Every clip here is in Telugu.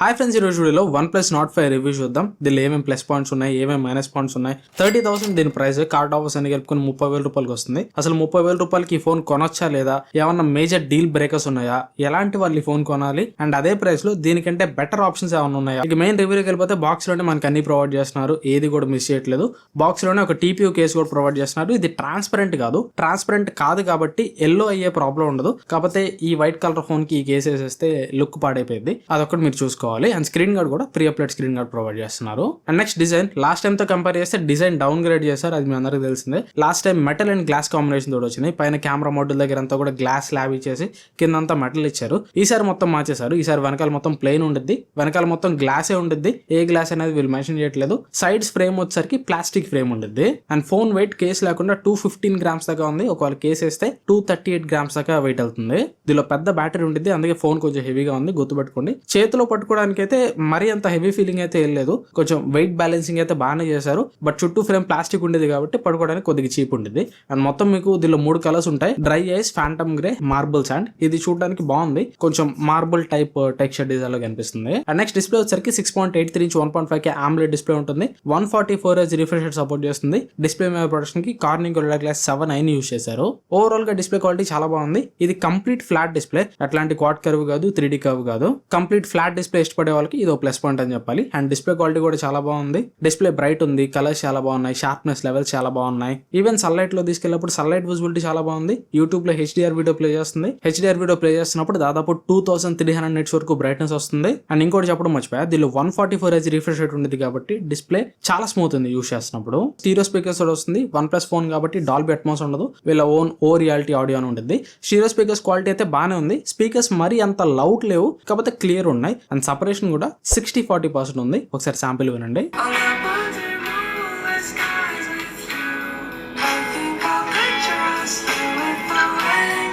హాయ్ ఫ్రెండ్స్ ఈ రోజు వీడియోలో OnePlus Nord five review చూద్దాం. దీనిలో ఏమేమి ప్లస్ పాయింట్స్ ఉన్నాయి ఏమేమి మైనస్ పాయింట్స్ ఉన్నాయి? థర్టీ థౌసండ్ దీని ప్రైస్ కార్డ్ ఆఫర్స్ అని కలుపుకొని ముప్పై వేల రూపాయలకి వస్తుంది. అసలు ముప్పై వేల రూపాయలకి ఈ ఫోన్ కొనొచ్చా లేదా? ఏమన్నా మేజర్ డీల్ బ్రేకర్స్ ఉన్నాయా? ఎలాంటి వాళ్ళు ఈ ఫోన్ కొనాలి? అండ్ అదే ప్రైస్లో దీనికంటే బెటర్ ఆప్షన్స్ ఏమైనా ఉన్నాయా? ఇక మెయిన్ రివ్యూకి వెళ్ళిపోతే బాక్స్లోనే మనకి అన్ని ప్రొవైడ్ చేస్తున్నారు. ఏది కూడా మిస్ చేయట్లేదు. బాక్స్లోనే ఒక టీపీయూ కేసు కూడా ప్రొవైడ్ చేస్తున్నారు. ఇది ట్రాన్స్పరెంట్ కాదు. ట్రాన్స్పరెంట్ కాదు కాబట్టి ఎల్లో అయ్యే ప్రాబ్లం ఉండదు. కాకపోతే ఈ వైట్ కలర్ ఫోన్కి ఈ కేసు వేసేస్తే లుక్ పాడైపోయింది. అదొకటి మీరు చూసుకోవాలి. అండ్ స్క్రీన్ గార్డ్ కూడా pre applied screen guard provide చేస్తున్నారు. And next design. Last time తో కంపేర్ చేస్తే డిజైన్ డౌన్ గ్రేడ్ చేశారు. అది మీ అందరికీ తెలిసిందే. Last time metal and glass combination తోడు వచ్చింది పైన కెమెరా మోడల్ దగ్గర అంతా కూడా గ్లాస్ ల్యాబ్ ఇచ్చేసి కిందంతా మెటల్ ఇచ్చారు. ఈసారి మొత్తం మార్చేశారు. ఈసారి వెనకాల మొత్తం ప్లెయిన్ ఉంటుంది వెనకాల మొత్తం గ్లాసే ఉంటుంది ఏ గ్లాస్ అనేది వీళ్ళు మెన్షన్ చేయట్లేదు. సైడ్స్ ఫ్రేమ్ వచ్చేసరికి ప్లాస్టిక్ ఫ్రేమ్ ఉంటుంది అండ్ ఫోన్ వెయిట్ కేస్ లేకుండా టూ ఫిఫ్టీన్ గ్రామ్స్ దాకా ఉంది. ఒకవేళ కేస్ వేస్తే టూ థర్టీ ఎయిట్ గ్రామ్స్ దాకా వెయిట్ అవుతుంది. దీనిలో పెద్ద బ్యాటరీ ఉండిద్ది. అందుకే ఫోన్ కొంచెం హెవీగా ఉంది. గుర్తుపెట్టుకోండి. చేతిలో పట్టుకోవడానికి అయితే మరీ అంత హెవీ ఫీలింగ్ అయితే ఏం లేదు. కొంచెం వెయిట్ బ్యాలెన్సింగ్ అయితే బాగానే చేశారు. బట్ చుట్టూ ఫ్రేమ్ ప్లాస్టిక్ ఉండేది కాబట్టి పడుకోవడానికి కొద్దిగా చీప్ ఉండేది. అండ్ మొత్తం మీకు దీనిలో మూడు కలర్స్ ఉంటాయి. Dry ice phantom grey marble sand ఇది చూడడానికి బాగుంది. కొంచెం మార్బుల్ టైప్ టెక్స్చర్ డిజైన్లో కనిపిస్తుంది. అండ్ నెక్స్ట్ డిస్ప్లే వచ్చరికి six point eight three one point five K AMOLED display ఉంటుంది. One forty four H refresh support చేస్తుంది. డిస్ప్లే మీద ప్రొడక్షన్కి కార్నింగ్ గొరిల్లా గ్లాస్ సెవెన్ అయిన యూస్ చేశారు. ఓవరాల్గా డిస్ప్లే క్వాలిటీ చాలా బాగుంది. ఇది కంప్లీట్ ఫ్లాట్ డిస్ప్లే అట్లాంటి క్వాడ్ కర్వ్ కాదు త్రీ డి కర్వ్ కాదు. కంప్లీట్ ఫ్లాట్ డిస్ప్లే ఇష్టపడే వాళ్ళకి ఇది ప్లస్ పాయింట్ అని చెప్పాలి. అండ్ డిస్ప్లే క్వాలిటీ కూడా చాలా బాగుంది. డిస్ప్లే బ్రైట్ ఉంది కలర్స్ చాలా బాగున్నాయి షార్ప్నెస్ లెవెల్స్ చాలా బాగున్నాయి. ఈవెన్ సన్లైట్లో తీసుకెళ్ళినప్పుడు సన్లైట్ విజిబిలిటీ చాలా బాగుంది. యూట్యూబ్లో హెచ్డిఆర్ వీడియో ప్లే చేస్తుంది. హెచ్డిఆర్ వీడియో ప్లే చేస్తున్నప్పుడు దాదాపు two thousand three hundred nits వరకు బ్రైట్నెస్ వస్తుంది. అండ్ ఇంకోటి చెప్పడం మర్చిపోయా దీనిలో one forty four H refresh rate ఉంది కాబట్టి డిస్ప్లే చాలా స్మూత్ ఉంది యూస్ చేస్తున్నప్పుడు. స్టీరియో స్పీకర్స్ కూడా వస్తుంది వన్ ప్లస్ ఫోన్ కాబట్టి డాల్బీ అట్మాస్ ఉండదు. వీళ్ళ ఓన్ ఓ రియాలిటీ ఆడియో అని ఉంటుంది స్టీరియో స్పీకర్స్ క్వాలిటీ అయితే బాగానే ఉంది. స్పీకర్స్ మరీ అంత లౌడ్ లేవు కాకపోతే క్లియర్ ఉన్నాయి. అండ్ సపరేషన్ కూడా సిక్స్టీ ఫార్టీ పర్సెంట్ ఉంది. ఒకసారి శాంపిల్ వినండి.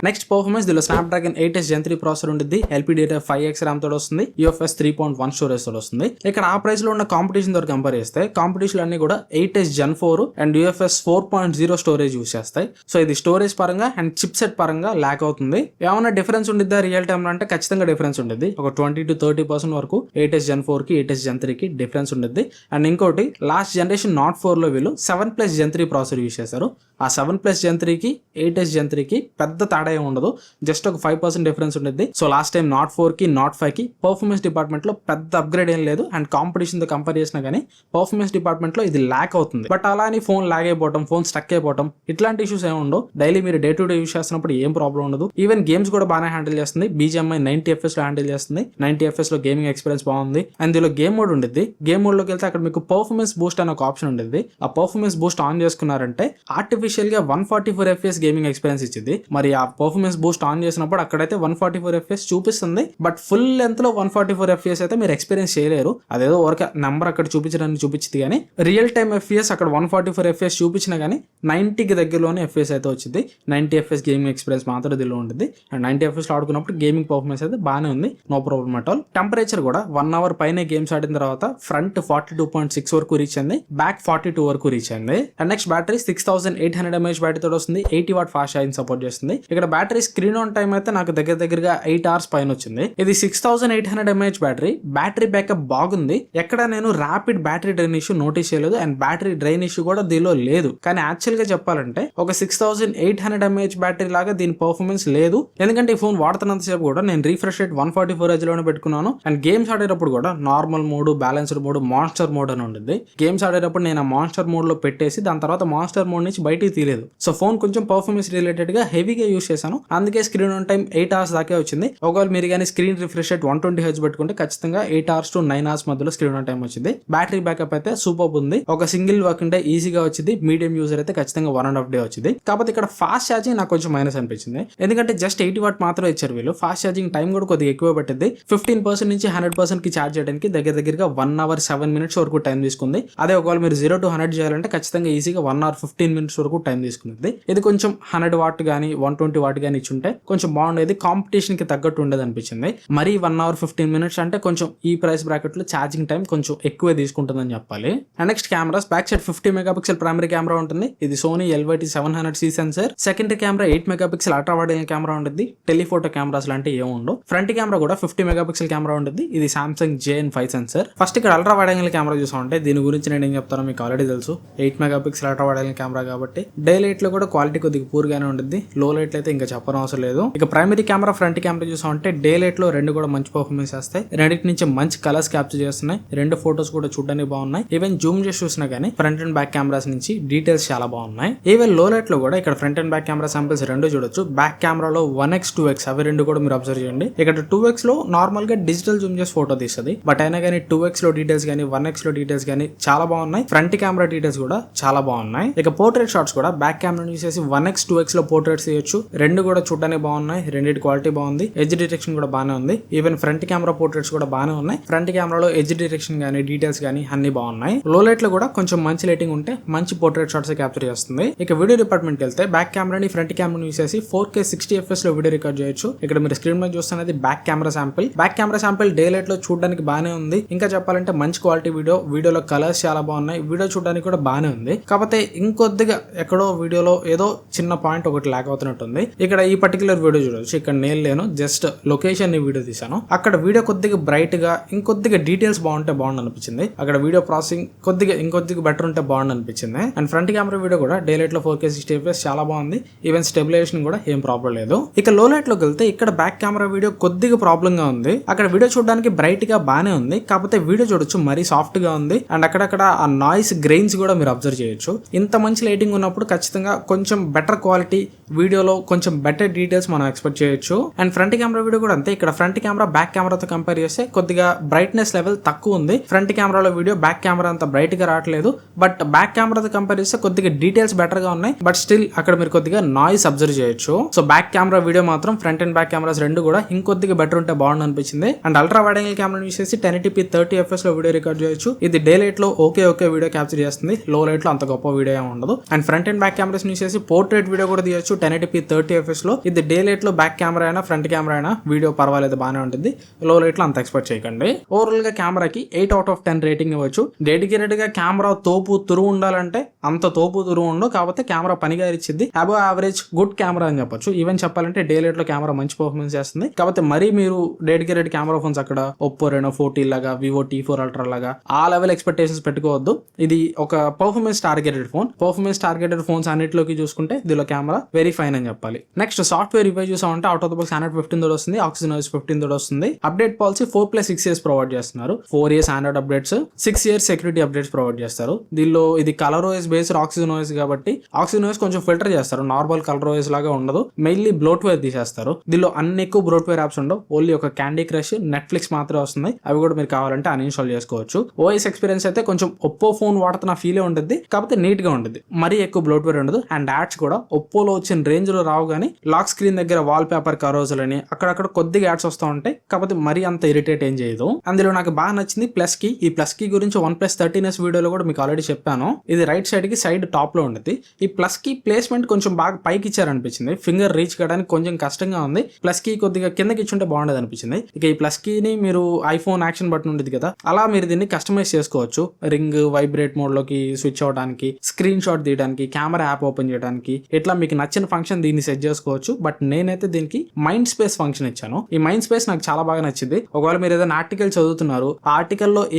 నెక్స్ట్ పర్ఫార్మెన్స్ దీనిలో Snapdragon eight S Gen three processor ఉంటుంది ఎల్పీడీఆర్ ఫైవ్ ఎక్స్ ర్యామ్ తోడు వస్తుంది. UFS three point one storage తోడు వస్తుంది. ఇక్కడ ఆ ప్రైస్లో ఉన్న కాంపిటీషన్తో కంపేర్ చేస్తే కాంపిటీషన్ అన్ని కూడా eight S Gen four and UFS four point zero storage use చేస్తాయి. సో ఇది స్టోరేజ్ పరంగా అండ్ చిప్ సెట్ పరంగా ల్యాక్ అవుతుంది. ఏమైనా డిఫరెన్స్ ఉండిద్దా రియల్ టైమ్లో అంటే ఖచ్చితంగా డిఫరెన్స్ ఉంటుంది ఒక ట్వంటీ టు థర్టీ పర్సెంట్ వరకు ఎయిట్ ఎస్ జెన్ ఫోర్కి ఎయిట్ ఎస్ జెన్ త్రీ కి డిఫరెన్స్ ఉంటుంది అండ్ ఇంకోటి లాస్ట్ జనరేషన్ నాట్ ఫోర్లో వీళ్ళు seven plus Gen three processor use చేశారు. ఆ సెవెన్ ప్లస్ జెన్ త్రీకి ఎయిట్ ఎస్ జెన్ త్రీకి పెద్ద తేడా ఏం ఉండదు. జస్ట్ ఒక ఫైవ్ పర్సెంట్ డిఫరెన్స్ ఉంటుంది సో లాస్ట్ టైం నాట్ ఫోర్కి నాట్ ఫైవ్కి పర్ఫార్మెన్స్ డిపార్ట్మెంట్లో పెద్ద అప్గ్రేడ్ ఏం లేదు. అండ్ కాంపిటీషన్తో కంపేర్ చేసినా కానీ పర్ఫార్మెన్స్ డిపార్ట్మెంట్లో ఇది ల్యాక్ అవుతుంది. బట్ అలా అని ఫోన్ లాగ్ అయిపోవడం ఫోన్ స్టక్ అయిపోవడం ఇట్లాంటి ఇష్యూస్ ఏమి ఉండవు. డైలీ మీరు డే టు డే యూస్ చేస్తున్నప్పుడు ఏం ప్రాబ్లం ఉండదు. ఈవెన్ గేమ్స్ కూడా బాగానే హ్యాండిల్ చేస్తుంది. బీజీఎంఐ నైన్టీ ఎఫ్ఎస్లో హ్యాండిల్ చేస్తుంది. నైన్టీ ఎఫ్ఎస్లో గేమింగ్ ఎక్స్పీరియన్స్ బాగుంది. అండ్ దీనిలో గేమ్ మోడ్ ఉంటుంది గేమ్ మోడ్లోకి వెళ్తే అక్కడ మీకు పర్ఫార్మెన్స్ బూస్ట్ అనే ఒక ఆప్షన్ ఉంటుంది ఆ పర్ఫార్మెన్స్ బూస్ట్ ఆన్ చేసుకున్నారంటే ఆర్టిఫిషియల్గా one forty four FS gaming experience ఇచ్చింది మరి ఆ పర్ఫార్మెన్స్ బూస్ట్ ఆన్ చేసినప్పుడు అక్కడైతే వన్ ఫార్టీ ఫోర్ ఎఫ్ఎస్ చూపిస్తుంది. బట్ ఫుల్ లెంత్లో వన్ ఫార్టీ ఫోర్ ఎఫ్ఎస్ అయితే మీరు ఎక్స్పీరియన్స్ చేయలేరు. అదేదో ఒక నెంబర్ అక్కడ చూపించడానికి చూపించింది కానీ రియల్ టైమ్ ఎఫ్ఎస్ అక్కడ వన్ ఫార్టీ ఫోర్ ఎఫ్ఎస్ చూపించినా కానీ నైన్టీకి దగ్గరలోనే ఎఫ్ఎస్ అయితే వచ్చింది. నైన్టీ ఎఫ్ఎస్ గేమింగ్ ఎక్స్పీరియన్స్ మాత్రం దీనిలో ఉంటుంది అండ్ నైన్టీ ఎఫ్ఎస్లో ఆడుకున్నప్పుడు గేమింగ్ పర్ఫార్మెన్స్ అయితే బాగానే ఉంది. No problem at all temperature కూడా వన్ అవర్ పైన గేమ్స్ ఆడిన తర్వాత front forty two point six వరకు రీచ్ అయింది. బ్యాక్ ఫార్టీ టూ వరకు రీచ్ అయింది. And next battery six thousand eight hundred mAh battery తోటి వస్తుంది. Eighty watt fast charging support చేస్తుంది. ఇక్కడ బ్యాటరీ స్క్రీన్ ఆన్ టైం అయితే నాకు దగ్గర దగ్గరగా ఎయిట్ అవర్స్ పైన వచ్చింది. ఇది six thousand eight hundred mAh battery. Battery backup బాగుంది. ఎక్కడ నేను rapid battery drain issue notice చేయలేదు అండ్ బ్యాటరీ డ్రైన్ ఇష్యూ కూడా దీనిలో లేదు. కానీ యాక్చువల్గా చెప్పాలంటే ఒక six thousand eight hundred mAh battery లాగా దీని పర్ఫార్మెన్స్ లేదు. ఎందుకంటే ఈ ఫోన్ వాడుతున్నంత సేపు కూడా నేను రీఫ్రెష్ రేట్ వన్ ఫార్టీ ఫోర్లోనే పెట్టుకున్నాను. అండ్ గేమ్స్ ఆడేటప్పుడు కూడా normal mode balanced mode monster mode అని ఉండింది గేమ్స్ ఆడేటప్పుడు నేను ఆ మాన్స్టర్ మోడ్లో పెట్టేసి దాని తర్వాత మాన్స్టర్ మోడ్ నుంచి బయటికి తీయలేదు. సో ఫోన్ కొంచెం పర్ఫార్మెన్స్ రిలేటెడ్గా హెవీగా యూస్ చేశాను. అందుకే screen on time eight hours దాకే వచ్చింది. ఒకవేళ మీరు కానీ screen refresh rate one twenty H పెట్టుకుంటే ఖచ్చితంగా eight hours to nine hours మధ్యలో స్క్రీన్ ఆన్ టైం వచ్చింది. బ్యాటరీ బ్యాకప్ అయితే సూపర్ ఉంది. ఒక సింగిల్ వర్క్ ఉంటే ఈజీగా వచ్చింది. మీడియం యూజర్ అయితే ఖచ్చితంగా వన్ అండ్ హాఫ్ డే వచ్చింది. కాకపోతే ఇక్కడ ఫాస్ట్ ఛార్జింగ్ నాకు కొంచెం మైనస్ అనిపించింది. ఎందుకంటే జస్ట్ ఎయిటీ వాట్ మాత్రమే ఇచ్చారు వీళ్ళు. ఫాస్ట్ ఛార్జింగ్ టైం కూడా కొద్దిగా ఎక్కువ పెట్టింది. ఫిఫ్టీన్ పర్సెంట్ నుంచి హండ్రెడ్ పర్సెంట్కి ఛార్జ్ చేయడానికి దగ్గర దగ్గరగా వన్ అవర్ సెవెన్ మినిట్స్ వరకు టైం తీసుకుంది. అదే ఒకవేళ మీరు జీరో టు హండ్రెడ్ చేయాలంటే ఖచ్చితంగా ఈజీగా వన్ అవర్ ఫిఫ్టీన్ మినిట్స్ వరకు టైం తీసుకుంది. ఇది కొంచెం హండ్రెడ్ వాట్ కానీ వన్ ట్వంటీ వాటి కానీ ఇచ్చుంటే కొంచెం బాగుండేది. కాంపిటీషన్కి తగ్గట్టు ఉండేది అనిపించింది. మరి వన్ అవర్ ఫిఫ్టీన్ మినిట్స్ అంటే కొంచెం ఈ ప్రైస్ బ్రాకెట్లో ఛార్జింగ్ టైం కొంచెం ఎక్కువే తీసుకుంటుందని చెప్పాలి. And next cameras back side fifty megapixel primary camera ఉంటుంది. ఇది Sony LYT seven hundred C sensor secondary camera eight megapixel ultra wide camera ఉంటుంది. టెలిఫోటో కెమెరాస్ లాంటివి ఏమి ఉండవు. ఫ్రంట్ కెమెరా కూడా ఫిఫ్టీ మెగా పిక్సెల్ కెమెరా ఉంటుంది. ఇది Samsung JN five sensor first ఇక్కడ అల్ట్రా వైడ్ యాంగిల్ కెమెరా చూసామంటే దీని గురించి నేను ఏం చెప్తానో మీకు ఆల్రెడీ తెలుసు. Eight megapixel ultra wide angle camera కాబట్టి డే లైట్లో కూడా క్వాలిటీ కొద్దిగా పూర్గానే ఉంటుంది. లో లైట్ అయితే ఇంకా చెప్పడం అవసరం లేదు. ఇక ప్రైమరీ కెమెరా ఫ్రంట్ కెమెరా చూసామంటే డే లైట్లో రెండు కూడా మంచి పర్ఫార్మెన్స్ చేస్తాయి. రెండింటి నుంచి మంచి కలర్స్ క్యాప్చర్ చేస్తున్నాయి. రెండు ఫోటోస్ కూడా చూడడానికి బాగున్నాయి. ఈవెన్ జూమ్ చేసి చూసినా కానీ ఫ్రంట్ అండ్ బ్యాక్ కెమెరాస్ నుంచి డీటెయిల్స్ చాలా బాగున్నాయి. ఈవెన్లో లైట్లో కూడా ఇక్కడ front and back camera samples రెండు చూడొచ్చు. బ్యాక్ కెమెరాలో వన్ ఎక్స్ టూ ఎక్స్ అవి రెండు కూడా మీరు అబ్జర్వ్ చేయండి. ఇక్కడ టూ ఎక్స్లో నార్మల్గా డిజిటల్ జూమ్ చేసి ఫోటో తీస్తుంది. బట్ అయినా కానీ టూ ఎక్స్లో డీటెయిల్స్ కానీ వన్ ఎక్స్లో డీటెయిల్స్ కానీ చాలా బాగున్నాయి. ఫ్రంట్ కెమెరా డీటెయిల్స్ కూడా చాలా బాగున్నాయి. ఇక పోర్ట్రేట్ షాట్స్ కూడా బ్యాక్ కెమెరా యూస్ చేసి వన్ ఎక్స్ టూ ఎక్స్లో పోర్ట్రేట్స్ తీయొచ్చు. రెండు కూడా చూడడానికి బాగున్నాయి. రెండింటి క్వాలిటీ బాగుంది. ఎడ్జ్ డిటెక్షన్ కూడా బాగానే ఉంది. ఈవెన్ ఫ్రంట్ కెమెరా పోర్ట్రేట్స్ కూడా బాగానే ఉన్నాయి. ఫ్రంట్ కెమెరాలో ఎడ్జ్ డిటెక్షన్ కానీ డీటెయిల్స్ కానీ అన్ని బాగున్నాయి. లో లైట్లో కూడా కొంచెం మంచి లైటింగ్ ఉంటే మంచి పోర్ట్రేట్ షాట్స్ క్యాప్చర్ చేస్తుంది. ఇక వీడియో డిపార్ట్మెంట్ వెళ్తే బ్యాక్ కెమెరాని ఫ్రంట్ కెమెరాని యూస్ చేసి ఫోర్ కే సిక్స్టీ ఎఫ్ఎస్లో వీడియో రికార్డ్ చేయొచ్చు. ఇక్కడ మీరు స్క్రీన్ మీద చూస్తున్నది back camera sample back camera sample day లైట్లో చూడడానికి బాగానే ఉంది. ఇంకా చెప్పాలంటే మంచి క్వాలిటీ వీడియో వీడియోలో కలర్స్ చాలా బాగున్నాయి. వీడియో చూడడానికి కూడా బాగానే ఉంది. కాకపోతే ఇంకొద్దిగా ఎక్కడో వీడియోలో ఏదో చిన్న పాయింట్ ఒకటి లాక్ అవుతున్నట్టుంది. ఇక్కడ ఈ పర్టికులర్ వీడియో చూడొచ్చు. ఇక్కడ నేను లేను జస్ట్ లొకేషన్ని వీడియో తీసాను అక్కడ వీడియో కొద్దిగా బ్రైట్గా ఇంకొద్దిగా డీటెయిల్స్ బాగుంటే బాగుండు అనిపించింది అక్కడ వీడియో ప్రాసెసింగ్ కొద్దిగా ఇంకొద్దిగా బెటర్ ఉంటే బాగుండు అనిపించింది అండ్ ఫ్రంట్ కెమెరా వీడియో కూడా డే లైట్లో ఫోర్ కే సిక్స్టీ ఎఫ్ఎస్ చాలా బాగుంది. ఈవెన్ స్టెబిలైజేషన్ కూడా ఏం ప్రాబ్లం లేదు. ఇక లో లైట్లోకి వెళ్తే ఇక్కడ బ్యాక్ కెమెరా వీడియో కొద్దిగా ప్రాబ్లం గా ఉంది. అక్కడ వీడియో చూడడానికి బ్రైట్గా బానే ఉంది. కాకపోతే వీడియో చూడొచ్చు మరీ సాఫ్ట్గా ఉంది. అండ్ అక్కడక్కడ ఆ నాయిస్ గ్రెయిన్స్ కూడా మీరు అబ్జర్వ్ చేయొచ్చు. ఇంత మంచి లైటింగ్ ఉన్నప్పుడు ఖచ్చితంగా కొంచెం బెటర్ క్వాలిటీ వీడియోలో కొంచెం కొంచెం బెటర్ డీటెయిల్స్ మనం ఎక్స్పెక్ట్ చేయొచ్చు. అండ్ ఫ్రంట్ కెమెరా వీడియో కూడా అంతే. ఇక్కడ ఫ్రంట్ కెమెరా బ్యాక్ కెమెరాతో కంపేర్ చేస్తే కొద్దిగా బ్రైట్నెస్ లెవెల్ తక్కువ ఉంది. ఫ్రంట్ కెమెరాలో వీడియో బ్యాక్ కెమెరా అంత బ్రైట్గా రావట్లేదు. బట్ బ్యాక్ కెమెరాతో కంపేర్ చేస్తే కొద్దిగా డీటెయిల్స్ బెటర్గా ఉన్నాయి. బట్ స్టిల్ అక్కడ మీరు కొద్దిగా నాయిస్ అబ్జర్వ్ చేయొచ్చు. సో బ్యాక్ కెమెరా వీడియో మాత్రం ఫ్రంట్ అండ్ బ్యాక్ కెమెరాస్ రెండు కూడా ఇంకొద్దిగా బెటర్ ఉంటే బాగుండు అనిపించింది. And ultra wide angle camera use చేసి టెన్ ఎయిటీ థర్టీ ఎఫ్ఎస్లో వీడియో రికార్డ్ చేయొచ్చు. ఇది డే లైట్లో ఓకే ఓకే వీడియో క్యాప్చర్ చేస్తుంది. లో లైట్లో అంత గొప్ప వీడియో ఉండదు. And front and back cameras use చేసి పోర్ట్రేట్ వీడియో కూడా తీయొచ్చు. టెన్ ఎయిటీ థర్టీ ఎఫ్ఎస్లో. ఇది డే లైట్లో బ్యాక్ కెమెరా అయినా ఫ్రంట్ కెమెరా అయినా వీడియో పర్వాలేదు బాగానే ఉంటుంది. లో లైట్లో అంత ఎక్స్పెక్ట్ చేయకండి. ఓవరాల్గా కెమెరాకి eight out of ten rating ఇవ్వచ్చు. డెడికేటెడ్గా కెమెరా తోపు తురువు ఉండాలంటే అంత తోపు తురువు ఉండవు. కాకపోతే కెమెరా పనిగా ఇచ్చింది. అబో యావరేజ్ గుడ్ కెమెరా అని చెప్పొచ్చు. ఈవెన్ చెప్పాలంటే డే లైట్లో కెమెరా మంచి పర్ఫార్మెన్స్ చేస్తుంది. కాకపోతే మరీ మీరు డెడికేటెడ్ కెమెరా ఫోన్స్ అక్కడ ఒప్పో రెనో ఫోర్టీ లాగా వివో టీ ఫోర్ అల్ట్రా లాగా ఆ లెవెల్ ఎక్స్పెక్టేషన్స్ పెట్టుకోవద్దు. ఇది ఒక performance targeted phone performance targeted phones అన్నిటిలోకి చూసుకుంటే దీనిలో కెమెరా వెరీ ఫైన్ అని చెప్పాలి. నెక్స్ట్ సాఫ్ట్వేర్ రివైవ్ చూసామంటే out of the box hundred fifteen తోటి వస్తుంది ఆక్సిజన్ ఓఎస్ ఫిఫ్టీన్ తోటి వస్తుంది. Update policy four plus six years provide చేస్తున్నారు. Four years Android updates six years security updates provide చేస్తారు. దీనిలో ఇది Color OS based Oxygen OS కాబట్టి ఆక్సిజన్ ఓఎస్ కొంచెం ఫిల్టర్ చేస్తారు. నార్మల్ కలర్ ఓఎస్ లాగా ఉండదు. మెయిన్లీ బ్లోట్వేర్ తీసేస్తారు. దీనిలో అన్ని ఎక్కువ బ్లోట్వేర్ యాప్స్ ఉండవు. ఓన్లీ ఒక క్యాండీ క్రష్ నెట్ఫ్లిక్స్ మాత్రమే వస్తుంది. అవి కూడా మీరు కావాలంటే అన్ఇన్స్టాల్ చేసుకోవచ్చు. ఓఎస్ ఎక్స్పీరియన్స్ అయితే కొంచెం ఒప్పో ఫోన్ వాడుతున్న ఫీలే ఉంటుంది కాకపోతే నీట్గా ఉంటుంది మరీ ఎక్కువ బ్లోట్వేర్ ఉండదు. అండ్ యాడ్స్ కూడా ఒప్పోలో వచ్చిన రేంజ్లో రావు కానీ లాక్ స్క్రీన్ దగ్గర వాల్ పేపర్ కరోజులు అని అక్కడక్కడ కొద్దిగా యాడ్స్ వస్తూ ఉంటాయి. కాకపోతే మరీ అంత ఇరిటేట్ ఏం చేయదు. అందులో నాకు బాగా నచ్చింది ప్లస్కి ఈ ప్లస్కి గురించి వన్ ప్లస్ థర్టీన్ ఎస్ వీడియోలో కూడా మీకు ఆల్రెడీ చెప్పాను. ఇది రైట్ సైడ్కి సైడ్ టాప్లో ఉండేది ఈ ప్లస్కి ప్లేస్మెంట్ కొంచెం బాగా పైకి ఇచ్చారనిపించింది. ఫింగర్ రీచ్ కావడానికి కొంచెం కష్టంగా ఉంది. ప్లస్కి కొద్దిగా కిందకి ఇచ్చుంటే బాగుండదు అనిపించింది ఇక ఈ ప్లస్ కీని మీరు ఐఫోన్ యాక్షన్ బటన్ ఉండేది కదా అలా మీరు దీన్ని కస్టమైజ్ చేసుకోవచ్చు. రింగ్ వైబ్రేట్ మోడ్లోకి స్విచ్ అవడానికి స్క్రీన్ షాట్ తీయడానికి కెమెరా యాప్ ఓపెన్ చేయడానికి ఇట్లా మీకు నచ్చిన ఫంక్షన్ దీన్ని సెట్ చేసుకోవచ్చు. బట్ నేనైతే దీనికి మైండ్ స్పేస్ ఫంక్షన్ ఇచ్చాను. ఈ మైండ్ స్పేస్ నాకు చాలా బాగా నచ్చింది. ఒకవేళ మీరు ఏదైనా ఆర్టికల్ చదువుతున్నారు ఆ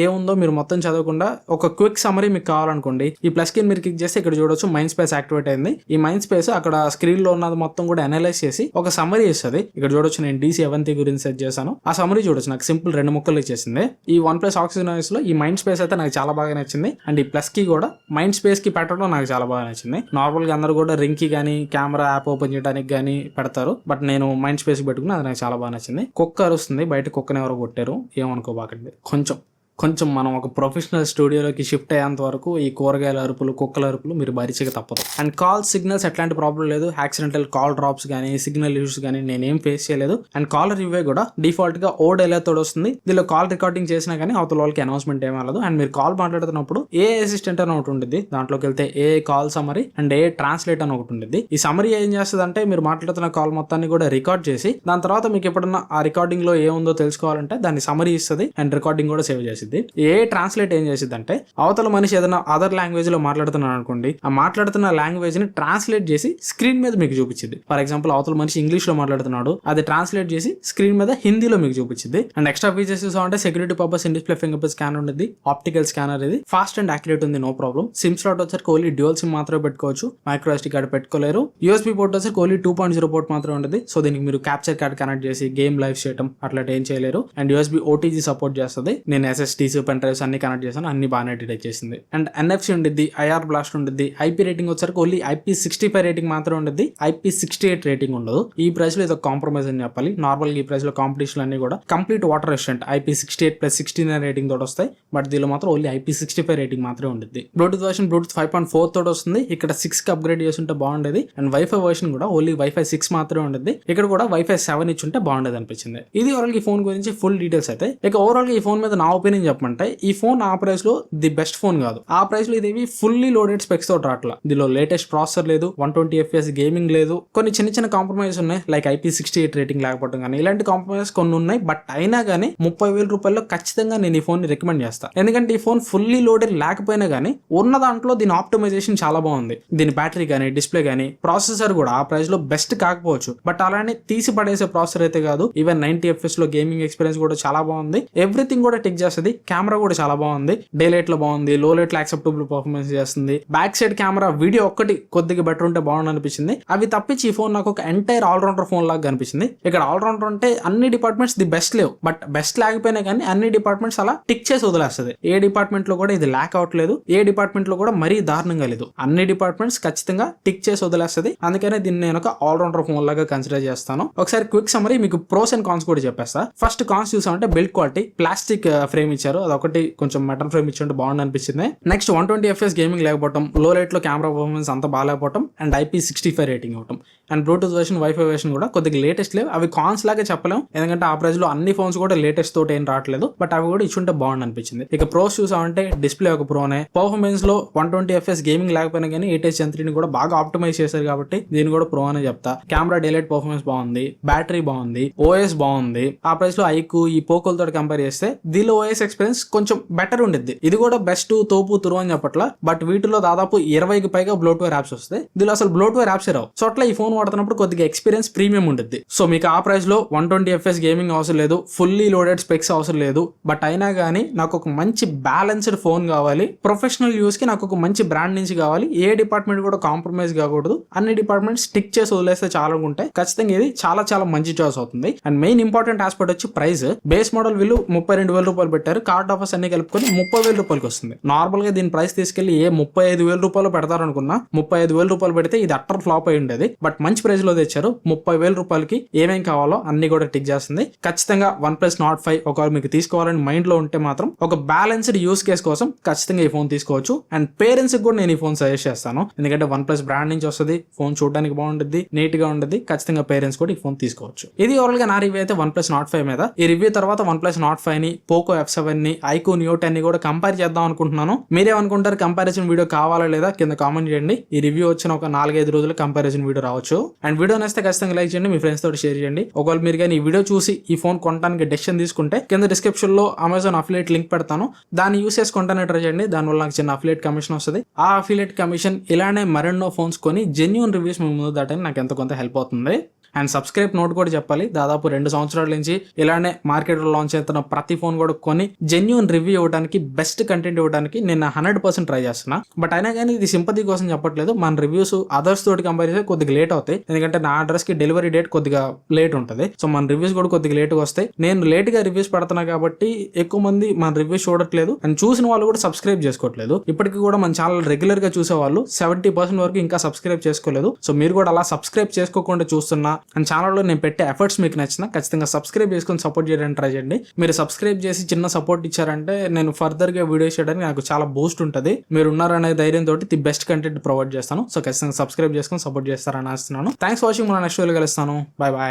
ఏముందో మీరు మొత్తం చదవకుండా ఒక క్విక్ సమరీ మీకు కావాలనుకోండి ఈ ప్లస్కి మీరు క్లిక్ చేస్తే ఇక్కడ చూడొచ్చు మైండ్ స్పేస్ యాక్టివేట్ అయింది. ఈ మైండ్ స్పేస్ అక్కడ స్క్రీన్లో ఉన్నది మొత్తం కూడా అనలైజ్ చేసి ఒక సమరీ ఇస్తుంది. ఇక్కడ చూడొచ్చు నేను డీసీ ఎవంతి గురించి సెట్ చేశాను. ఆ సమరీ చూడొచ్చు. నాకు సింపుల్ రెండు ముక్కలు ఇచ్చేసింది. ఈ వన్ ప్లస్ ఆక్సిజన్లో ఈ మైండ్ స్పేస్ అయితే నాకు చాలా బాగా నచ్చింది. అండ్ ఈ ప్లస్కి కూడా మైండ్ స్పేస్కి పెట్టడం నాకు చాలా బాగా నచ్చింది. నార్మల్గా అందరూ కూడా రింగ్కి కానీ కెమెరా యాప్ ఓపెన్ చేయడం పెట్టడానికి కానీ పెడతారు. బట్ నేను మైండ్ స్పేస్ పెట్టుకుని అది నాకు చాలా బాగా నచ్చింది. కుక్క అరుస్తుంది. బయట కుక్కని ఎవరో కొట్టారు. ఏమనుకోబాకండి. కొంచెం. కొంచెం మనం ఒక ప్రొఫెషనల్ స్టూడియోలోకి షిఫ్ట్ అయ్యేంత వరకు ఈ కూరగాయల అరుపులు కుక్కల అరుపులు మీరు భరించక తప్పదు. అండ్ కాల్ సిగ్నల్స్ ఎట్లాంటి ప్రాబ్లం లేదు. యాక్సిడెంటల్ కాల్ డ్రాప్స్ కానీ సిగ్నల్ ఇష్యూస్ కానీ నేనేం ఫేస్ చేయలేదు. అండ్ కాలర్ ఇవే కూడా డిఫాల్ట్గా ఓడ్ ఎలా వస్తుంది. దీనిలో కాల్ రికార్డింగ్ చేసినా కానీ అవతల వాళ్ళకి అనౌన్స్మెంట్ ఏం అవ్వదు అండ్ మీరు కాల్ మాట్లాడుతున్నప్పుడు ఏ అసిస్టెంట్ అని ఒకటి ఉంటుంది దాంట్లోకి వెళ్తే A call summary and A translate అని ఒకటి ఉంటుంది ఈ సమరీ ఏం చేస్తుంది అంటే మీరు మాట్లాడుతున్న కాల్ మొత్తాన్ని కూడా రికార్డ్ చేసి దాని తర్వాత మీకు ఎప్పుడన్నా ఆ రికార్డింగ్లో ఏముందో తెలుసుకోవాలంటే దాన్ని సమరీ ఇస్తుంది. అండ్ రికార్డింగ్ కూడా సేవ్ చేసిద్ది. ఏ ట్రాన్స్లేట్ ఏం చేసిద్ది అంటే అవతల మనిషి ఏదైనా అదర్ లాంగ్వేజ్లో మాట్లాడుతున్నాను అనుకోండి ఆ మాట్లాడుతున్న లాంగ్వేజ్ని ట్రాన్స్లేట్ చేసి స్క్రీన్ మీద మీకు చూపించింది ఫర్ ఎగ్జాంపుల్ అవతల మనిషి ఇంగ్లీష్లో మాట్లాడుతున్నాడు అది ట్రాన్స్లేట్ చేసి స్క్రీన్ మీద హిందీలో మీకు చూపించింది అండ్ ఎక్స్ట్రా ఫీచర్స్ అంటే security purpose in display fingerprint scanner ఉంది ఆప్టికల్ స్కానర్ ఇది. ఫాస్ట్ అండ్ యాక్యురేట్ ఉంది నో ప్రాబ్లం సిమ్ స్లాట్ వచ్చేసరికి ఓన్లీ డ్యూయల్ సిమ్ మాత్రమే పెట్టుకోవచ్చు మైక్రో ఎస్టీ కార్డ్ పెట్టుకోలేరు. యూఎస్బీ పోర్ట్ వచ్చేసరికి only two point zero port మాత్రమే ఉంటుంది సో దీనికి మీరు క్యాప్చర్ కార్డ్ కనెక్ట్ చేసి గేమ్ లైవ్ చేయడం అట్లా ఏం చేయలేరు. అండ్ యూఎస్బీ ఓటీజీ సపోర్ట్ చేస్తుంది. నేను ఎస్ఎస్టీస్ పెన్ డ్రైవ్స్ అన్ని కనెక్ట్ చేశాను అన్ని బాగానే డిటెక్ట్ చేసింది. అండ్ ఎన్ఎఫ్సి ఉండిద్ది ఐఆర్ బ్లాస్ట్ ఉండిద్ది. ఐపీ రేటింగ్ వచ్చరికి only IP sixty five rating మాత్రమే ఉండిద్ది. ఐపీ సిక్స్టీ ఎయిట్ రేటింగ్ ఉండదు. ఈ ప్రైస్లో ఏదో కాంప్రమైజ్ అని చెప్పాలి. నార్మల్ ఈ ప్రైస్లో కాంపిటీషన్ అన్ని కూడా complete water resistant IP sixty eight plus sixty nine rating తోటి వస్తాయి. బట్ దీనిలో మాత్రం only IP sixty five rating మాత్రమే ఉంటుంది Bluetooth version Bluetooth five point four తోటి వస్తుంది. ఇక్కడ సిక్స్కి అప్గ్రేడ్ చేస్తుంటే బాగుండేది. అండ్ వైఫై వర్షన్ కూడా ఓన్లీ వైఫై సిక్స్ మాత్రమే ఉండేది ఇక్కడ కూడా వైఫై సెవెన్ ఇచ్చుంటే బాగుండేది అనిపించింది. ఇది ఓవరాల్ ఈ ఫోన్ గురించి ఫుల్ డీటెయిల్స్ అయితే. ఇక ఓవరాల్ ఈ ఫోన్ మీద నా ఒపీనియన్ చెప్పమంటే ఈ ఫోన్ ఆ ప్రైస్లో ది బెస్ట్ ఫోన్ కాదు. ఆ ప్రైస్లో ఇదేవి ఫుల్లీ లోడెడ్ స్పెక్స్ తోటి రాట్లా దీనిలో లేటెస్ట్ ప్రాసెసర్ లేదు వన్ ట్వంటీ ఎఫ్ఎస్ గేమింగ్ లేదు. కొన్ని చిన్న చిన్న కాంప్రమైజ్ ఉన్నాయి like IP sixty eight rating లేకపోవడం కానీ ఇలాంటి కాంప్రమైజ్ కొన్ని ఉన్నాయి. బట్ అయినా కానీ ముప్పై వేల రూపాయల్లో ఖచ్చితంగా నేను ఈ ఫోన్ని రికమెండ్ చేస్తాను ఎందుకంటే ఈ ఫోన్ ఫుల్లీ లోడెడ్ లేకపోయినా కానీ ఉన్న దాంట్లో దీని ఆప్టిమైజేషన్ చాలా బాగుంది. దీని బ్యాటరీ కానీ డిస్ప్లే కానీ ప్రాసెసర్ కూడా ఆ ప్రైస్లో బెస్ట్ కాకపోవచ్చు. బట్ అలానే తీసి పడేసే ప్రాసెసర్ అయితే కాదు ఈవెన్ నైన్టీ ఎఫ్ఎస్లో గేమింగ్ ఎక్స్పీరియన్స్ కూడా చాలా బాగుంది. ఎవ్రీథింగ్ కూడా టిక్ చేస్తుంది. కెమెరా కూడా చాలా బాగుంది. డే లైట్లో బాగుంది. లో లైట్లో యాక్సెప్టబుల్ పర్ఫార్మెన్స్ చేస్తుంది. బ్యాక్ సైడ్ కెమెరా వీడియో ఒక్కటి కొద్దిగా బెటర్ ఉంటే బాగుంది అనిపించింది అవి తప్పించి ఈ ఫోన్ నాకు ఒక ఎంటైర్ ఆల్రౌండర్ ఫోన్ లాగా కనిపించింది. ఇక్కడ ఆల్రౌండర్ అంటే అన్ని డిపార్ట్మెంట్స్ ది బెస్ట్ లేవు. బట్ బెస్ట్ లేకపోయినా కానీ అన్ని డిపార్ట్మెంట్స్ అలా టిక్ చేసి వదిలేస్తుంది. ఏ డిపార్ట్మెంట్లో కూడా ఇది ల్యాక్ అవట్లేదు ఏ డిపార్ట్మెంట్లో కూడా మరీ దారుణంగా లేదు. అన్ని డిపార్ట్మెంట్స్ ఖచ్చితంగా టిక్ చేసి వదిలేస్తుంది. అందుకనే దీన్ని నేను ఒక ఆల్రౌండర్ ఫోన్ లాగా కన్సిడర్ చేస్తాను. ఒకసారి క్విక్ సమరీ మీకు ప్రోస్ అండ్ కాన్స్ కూడా చెప్పేస్తా. ఫస్ట్ కాన్స్ చూసామంటే బిల్డ్ క్వాలిటీ ప్లాస్టిక్ ఫ్రేమ్ ఇచ్చారు. అదొకటి కొంచెం మెటల్ ఫ్రేమ్ ఇచ్చింటే బాగుంది అనిపించింది. Next one twenty FS gaming లేకపోవడం లో రేట్లో కెమెరా పర్ఫార్మెన్స్ అంత బాగాలేకపోవడం and IP sixty five rating అవటం and Bluetooth version wifi version కూడా కొద్దిగా లేటెస్ట్ లేవు. అవి కాన్స్ లాగా చెప్పలేం. ఎందుకంటే ఆ ప్రైస్లో అన్ని ఫోన్స్ కూడా లేటెస్ట్ తోటి ఏం రావట్లేదు. బట్ అవి కూడా ఇచ్చుంటే బాగుంది అనిపించింది. ఇక ప్రోస్ చూసామంటే డిస్ప్లే ఒక ప్రోనే పర్ఫార్మెన్స్లో వన్ ట్వంటీ ఎఫ్ఎస్ గేమింగ్ లేకపోయినా కానీ ఎయిట్ ఎస్ని కూడా బాగా ఆప్టిమైజ్ చేశారు కాబట్టి దీన్ని కూడా ప్రో అనే చెప్తా. కెమెరా డైలైట్ పర్ఫార్మెన్స్ బాగుంది. బ్యాటరీ బాగుంది. ఓఎస్ బాగుంది. ఆ ప్రైస్లో ఐకు ఈ పోకోలతో కంపేర్ చేస్తే దీనిలో ఓఎస్ ఎక్స్పీరియన్స్ కొంచెం బెటర్ ఉండిద్ది. ఇది కూడా బెస్ట్ తోపు తురు అని చెప్పట్లా బట్ వీటిలో దాదాపు ఇరవైకి పైగా బ్లోట్వేర్ యాప్స్ వస్తాయి. దీనిలో అసలు బ్లోట్వేర్ యాప్స్ రావు. సో అట్లా ఈ ఫోన్ వాడుతున్నప్పుడు కొద్దిగా ఎక్స్పీరియన్స్ ప్రీమియం ఉండిద్ది. సో మీకు ఆ ప్రైస్లో వన్ ట్వంటీ ఎఫ్ఎస్ గేమింగ్ అవసరం లేదు ఫుల్లీ లోడెడ్ స్పెక్స్ అవసరం లేదు బట్ అయినా కానీ నాకు ఒక మంచి బ్యాలెన్స్డ్ ఫోన్ కావాలి. ప్రొఫెషనల్ యూస్కి నాకు ఒక మంచి బ్రాండ్ నుంచి కావాలి. ఏ డిపార్ట్మెంట్ కూడా కాంప్రమైజ్ కాకూడదు. అన్ని డిపార్ట్మెంట్ స్టిక్ చేసి వదిలేస్తే చాలా ఉంటాయి ఖచ్చితంగా ఇది చాలా చాలా మంచి చాయిస్ అవుతుంది. అండ్ మెయిన్ ఇంపార్టెంట్ ఆస్పెక్ట్ వచ్చి ప్రైస్ బేస్ మోడల్ వీళ్ళు ముప్పై రెండు వేల రూపాయలు పెట్టారు. కార్డ్ ఆఫర్స్ అన్ని కలుపుకొని ముప్పై వేల రూపాయలకి వస్తుంది. నార్మల్గా దీని ప్రైస్ తీసుకెళ్ళి ఏ ముప్పై ఐదు వేల రూపాయలు పెడతారనుకున్నా ముప్పై ఐదు వేల రూపాయలు పెడితే ఇది అట్టర్ ఫ్లాప్ అయి ఉండేది. బట్ మంచి ప్రైస్లో తెచ్చారు. ముప్పై వేల రూపాయలకి ఏమేం కావాలో అన్ని కూడా టిక్ చేస్తుంది. ఖచ్చితంగా వన్ ప్లస్ నాట్ ఫైవ్ ఒకవేళ మీకు తీసుకోవాలని మైండ్లో ఉంటే మాత్రం ఒక బ్యాలెన్స్డ్ యూస్ కేస్ కోసం ఖచ్చితంగా ఈ ఫోన్ తీసుకోవచ్చు. అండ్ పేరెంట్స్ కూడా నేను ఈ ఫోన్ సజెస్ట్ చేస్తాను. ఎందుకంటే వన్ ప్లస్ బ్రాండ్ నుంచి వస్తుంది. ఫోన్ చూడడానికి బాగుంటుంది నీట్గా ఉంటుంది ఖచ్చితంగా పేరెంట్స్ కూడా ఈ ఫోన్ తీసుకోవచ్చు. ఇది ఓవరాల్గా నా రివ్యూ అయితే వన్ ప్లస్ నాట్ ఫైవ్ మీద. ఈ రివ్యూ తర్వాత వన్ ప్లస్ నాట్ ఫైవ్ని పోకో ఎఫ్ అవన్నీ ని ఐకో న్యూ కూడా కంపేర్ చేద్దాం అనుకుంటున్నాను. మీరేమనుకుంటారు? కంపారిజన్ వీడియో కావాలా లేదా? కింద కామెంట్ చేయండి. ఈ రివ్యూ వచ్చిన ఒక నాలుగైదు రోజులు కంపారిజన్ వీడియో రావచ్చు. అండ్ వీడియో నచ్చితే ఖచ్చితంగా లైక్ చేయండి మీ ఫ్రెండ్స్ తోటి షేర్ చేయండి. ఒకవేళ మీరు కానీ ఈ వీడియో చూసి ఈ ఫోన్ కొనడానికి డెసిషన్ తీసుకుంటే కింద డిస్క్రిప్షన్లో అమెజాన్ అఫిలియేట్ లింక్ పెడతాను. దాన్ని యూస్ చేసి కొంటానే ట్రై చేయండి. దానివల్ల నాకు చిన్న అఫిలియేట్ కమిషన్ వస్తుంది. ఆ అఫిలియేట్ కమిషన్ ఇలానే మరెన్నో ఫోన్స్ కొని జెన్యున్ రివ్యూస్ మీ ముందు దాటని నాకు ఎంత కొంత హెల్ప్ అవుతుంది. అండ్ సబ్స్క్రైబ్ నోట్ కూడా చెప్పాలి. దాదాపు రెండు సంవత్సరాల నుంచి ఇలానే మార్కెట్లో లాంచ్ అవుతున్న ప్రతి ఫోన్ కూడా కొని జెన్యున్ రివ్యూ ఇవ్వడానికి బెస్ట్ కంటెంట్ ఇవ్వడానికి నేను హండ్రెడ్ పర్సెంట్ ట్రై చేస్తున్నా. బట్ అయినా కానీ ఇది సింపతి కోసం చెప్పట్లేదు. మన రివ్యూస్ అదర్స్ తోటి కంపేర్ చేస్తే కొద్దిగా లేట్ అవుతాయి. ఎందుకంటే నా అడ్రస్కి డెలివరీ డేట్ కొద్దిగా లేట్ ఉంటుంది. సో మన రివ్యూస్ కూడా కొద్దిగా లేట్గా వస్తాయి. నేను లేట్గా రివ్యూస్ పెడుతున్నా కాబట్టి ఎక్కువ మంది మన రివ్యూస్ చూడట్లేదు. అండ్ చూసిన వాళ్ళు కూడా సబ్స్క్రైబ్ చేసుకోవట్లేదు. ఇప్పటికీ కూడా మన ఛానల్ రెగ్యులర్గా చూసే వాళ్ళు సెవెంటీ పర్సెంట్ వరకు ఇంకా సబ్స్క్రైబ్ చేసుకోలేదు. సో మీరు కూడా అలా సబ్స్క్రైబ్ చేసుకోకుండా చూస్తున్నా అండ్ ఛానల్లో నేను పెట్టే ఎఫర్ట్స్ మీకు నచ్చిన ఖచ్చితంగా సబ్స్క్రైబ్ చేసుకొని సపోర్ట్ చేయడానికి ట్రై చేయండి. మీరు సబ్స్క్రైబ్ చేసి చిన్న సపోర్ట్ ఇచ్చారంటే నేను ఫర్దర్గా వీడియో చేయడానికి నాకు చాలా బూస్ట్ ఉంటుంది. మీరు ఉన్నారనే ధైర్యంతో ది బెస్ట్ కంటెంట్ ప్రొవైడ్ చేస్తాను. సో ఖచ్చితంగా సబ్స్క్రైబ్ చేసుకొని సపోర్ట్ చేస్తారని ఆస్తున్నాను థ్యాంక్స్ వాచింగ్ మన నెక్స్ట్ వీడియో కలుస్తాను. Bye bye